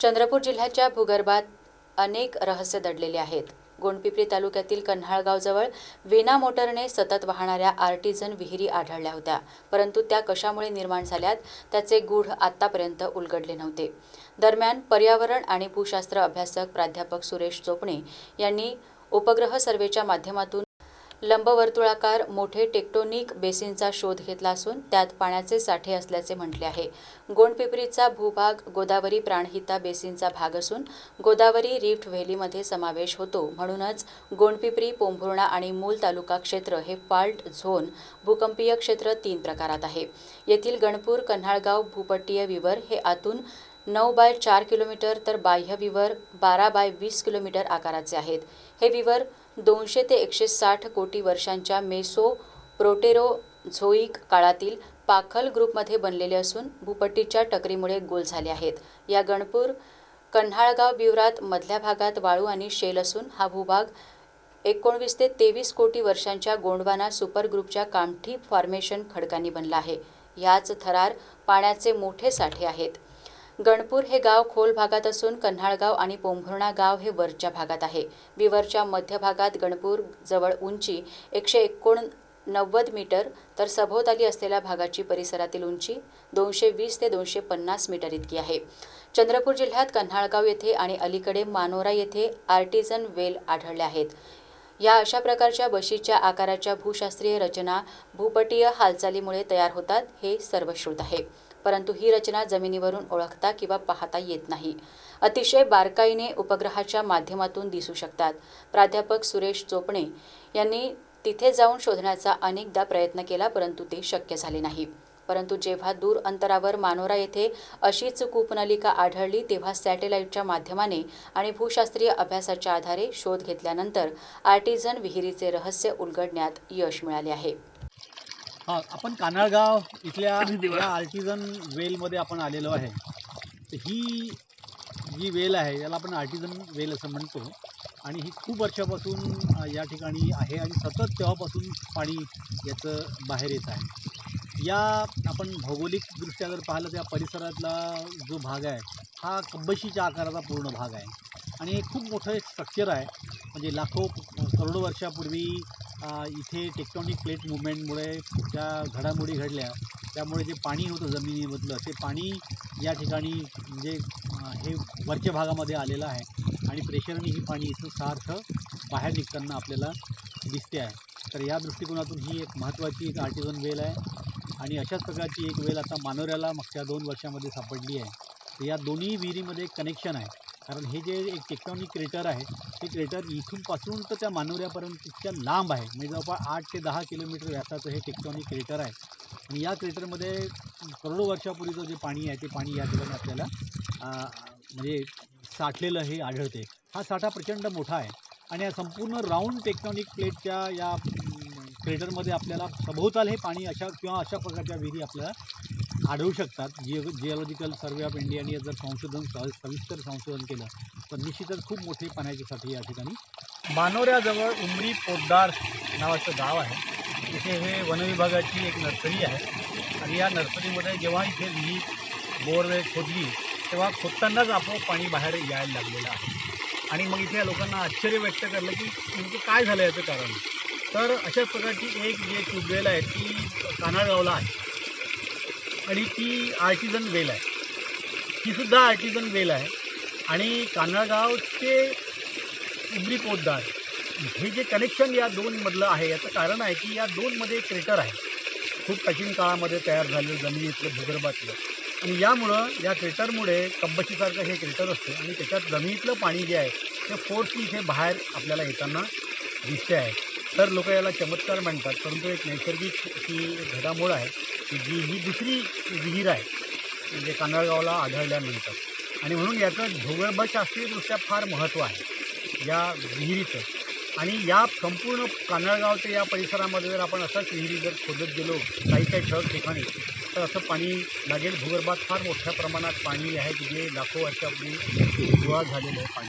चंद्रपूर जिल्ह्याच्या भूगर्भात अनेक रहस्य दडलेले आहेत. गोंडपिपरी तालुक्यातील कन्हाळगावजवळ विना मोटरने सतत वाहणाऱ्या आर्टिझन विहिरी आढळल्या होत्या. परंतु त्या कशामुळे निर्माण झाल्यात त्याचे गूढ आत्तापर्यंत उलगडले नव्हते. दरम्यान पर्यावरण आणि भूशास्त्र अभ्यासक प्राध्यापक सुरेश चोपणे यांनी उपग्रह सर्वेच्या माध्यमातून लंबवर्तुळाकार मोठे टेक्टोनिक बेसिनचा शोध घेतला असून त्यात पाण्याचे साठे असल्याचे म्हटले आहे. गोंडपिपरीचा भूभाग गोदावरी प्राणहिता बेसिनचा भाग असून गोदावरी रिफ्ट व्हॅलीमध्ये समावेश होतो. म्हणूनच गोंडपिपरी पोंभुर्णा आणि मूल तालुका क्षेत्र हे फाल्ट झोन भूकंपीय क्षेत्र तीन प्रकारात आहे. येथील गणपूर कन्हाळगाव भूपट्टीय विवर हे आतून नऊ बाय चार किलोमीटर तर बाह्य विवर बारा बाय वीस किलोमीटर आकाराचे आहेत. हे विवर दोनशे ते एकशे साठ कोटी वर्षांच्या मेसो प्रोटेरोझोईक काळातील पाखल ग्रुपमध्ये बनलेले असून भूपट्टीच्या टकरीमुळे गोल झाले आहेत. या गणपूर कन्हाळगाव बिवरात मधल्या भागात वाळू आणि शेल असून हा भूभाग एकोणवीस ते तेवीस कोटी वर्षांच्या गोंडवाना सुपर ग्रुपच्या कामठी फॉर्मेशन खडकांनी बनला आहे. ह्याच थरार पाण्याचे मोठे साठे आहेत. गणपूर हे गाव खोल भागात असून कन्हाळगाव आणि पोंभुर्णा गाव हे वरच्या भागात आहे. विवरच्या मध्य भागात गणपूर जवळ उंची एकशे एकोण नव्वद मीटर तर सभोवताली असलेल्या भागाची परिसरातील उंची दोनशे वीस ते दोनशे पन्नास मीटर इतकी आहे. चंद्रपूर जिल्ह्यात कन्हाळगाव येथे आणि अलीकडे मानोरा येथे आर्टिझन वेल आढळल्या आहेत. या अशा प्रकारच्या बशीच्या आकाराच्या भूशास्त्रीय रचना भूपटीय हालचालीमुळे तयार होतात हे सर्वश्रुत आहे. परंतु ही रचना जमिनीवरून ओळखता किंवा पाहता येत नाही. अतिशय बारकाईने उपग्रहाच्या माध्यमातून दिसू शकतात. प्राध्यापक सुरेश चोपणे यांनी तिथे जाऊन शोधण्याचा अनेकदा प्रयत्न केला परंतु ते शक्य झाले नाही. परंतु जेव्हा दूर अंतरावर मानोरा येथे अशीच कूपनलिका आढळली तेव्हा सॅटेलाईटच्या माध्यमाने आणि भूशास्त्रीय अभ्यासाच्या आधारे शोध घेतल्यानंतर आर्टिझन विहिरीचे रहस्य उलगडण्यात यश मिळाले आहे. हा आपण कानाळगाव इथल्या या आर्टिझन वेलमध्ये आपण आलेलो आहे. तर ही जी वेल आहे याला आपण आर्टिझन वेल असं म्हणतो. आणि ही खूप वर्षापासून या ठिकाणी आहे आणि सतत तेव्हापासून पाणी याचं बाहेर येत आहे. या आपण भौगोलिकदृष्ट्या जर पाहिलं तर या परिसरातला जो भाग आहे हा कब्बशीच्या आकाराचा पूर्ण भाग आहे. आणि हे खूप मोठं एक स्ट्रक्चर आहे. म्हणजे लाखो करोडो वर्षापूर्वी इथे टेक्टॉनिक प्लेट मुवमेंटमुळे ज्या घडामोडी घडल्या त्यामुळे जे पाणी होतं जमिनीमधलं ते पाणी या ठिकाणी म्हणजे हे वरच्या भागामध्ये आलेलं आहे. आणि प्रेशरने ही पाणी इथं सारखं बाहेर निघताना आपल्याला दिसते आहे. तर या दृष्टिकोनातून ही एक महत्त्वाची एक आर्टिझन वेल आहे. आणि अशाच प्रकारची एक वेल आता मानोऱ्याला मागच्या दोन वर्षामध्ये सापडली आहे. तर या दोन्ही विहिरीमध्ये कनेक्शन आहे. कारण हे जे एक टेक्टॉनिक क्रेटर आहे ते क्रेटर इथूनपासून तर त्या मानोऱ्यापर्यंत इतक्या लांब आहे. म्हणजे जवळपास आठ ते दहा किलोमीटर व्यासाचं हे टेक्टॉनिक क्रेटर आहे. आणि या क्रेटरमध्ये करोडो वर्षापूर्वीचं जे पाणी आहे ते पाणी या ठिकाणी आपल्याला म्हणजे साठलेलं हे आढळते. हा साठा प्रचंड मोठा आहे. आणि या संपूर्ण राऊंड टेक्टॉनिक प्लेटच्या या क्रेटरमध्ये आपल्याला सभोवताल हे पाणी अशा किंवा अशा प्रकारच्या विहिरी आपल्याला आढळू शकतात. जिओ जिओलॉजिकल सर्वे ऑफ इंडियाने जर संशोधन स- सविस्तर संशोधन केलं तर निश्चितच खूप मोठे पाण्याचे साठे या ठिकाणी मानोऱ्याजवळ उमरी पोद्दार नावाचं गाव आहे. इथे हे वनविभागाची एक नर्सरी आहे. आणि या नर्सरीमध्ये जेव्हा इथे विहीर बोरवेल खोदली तेव्हा खोदतानाच आपोआप पाणी बाहेर यायला लागलेलं आहे. आणि मग इथे या लोकांना आश्चर्य व्यक्त करलं की नेमकं काय झालं याचं कारण? तर अशा प्रकारची एक जी ट्यूबवेल आहे ती कानाळगावला आहे. आणि ती आर्टिझन वेल आहे. ती सुद्धा आर्टिझन वेल आहे. आणि कानाळगावचे उबरी पोतदार हे जे कनेक्शन या दोनमधलं आहे याचं कारण आहे की या दोनमध्ये एक क्रेटर आहे. खूप प्राचीन काळामध्ये तयार झालेलं जमिनीतलं भूगर्भातलं. आणि यामुळं या क्रेटरमुळे कब्बशीसारखं हे क्रेटर असतं. आणि त्याच्यात जमिनीतलं पाणी जे आहे ते फोर्सनी इथे बाहेर आपल्याला येताना दिसते आहे तर लोक याला चमत्कार म्हणतात परंतु एक नैसर्गिक ही घडामोड आहे की जी ही दुसरी विहीर आहे म्हणजे कांदळगावला आढळल्यानंतर. आणि म्हणून याचं भूगर्भशास्त्रीयदृष्ट्या फार महत्त्व आहे या विहिरीचं. आणि या संपूर्ण कानाळगाव ते या परिसरामध्ये जर आपण असंच विहिरी जर खोदत गेलो काही काही ठळक ठिकाणी तर असं पाणी लागेल. भूगर्भात फार मोठ्या प्रमाणात पाणी आहे की जे लाखो वर्षापूर्वी गोळा झालेलं आहे पाणी.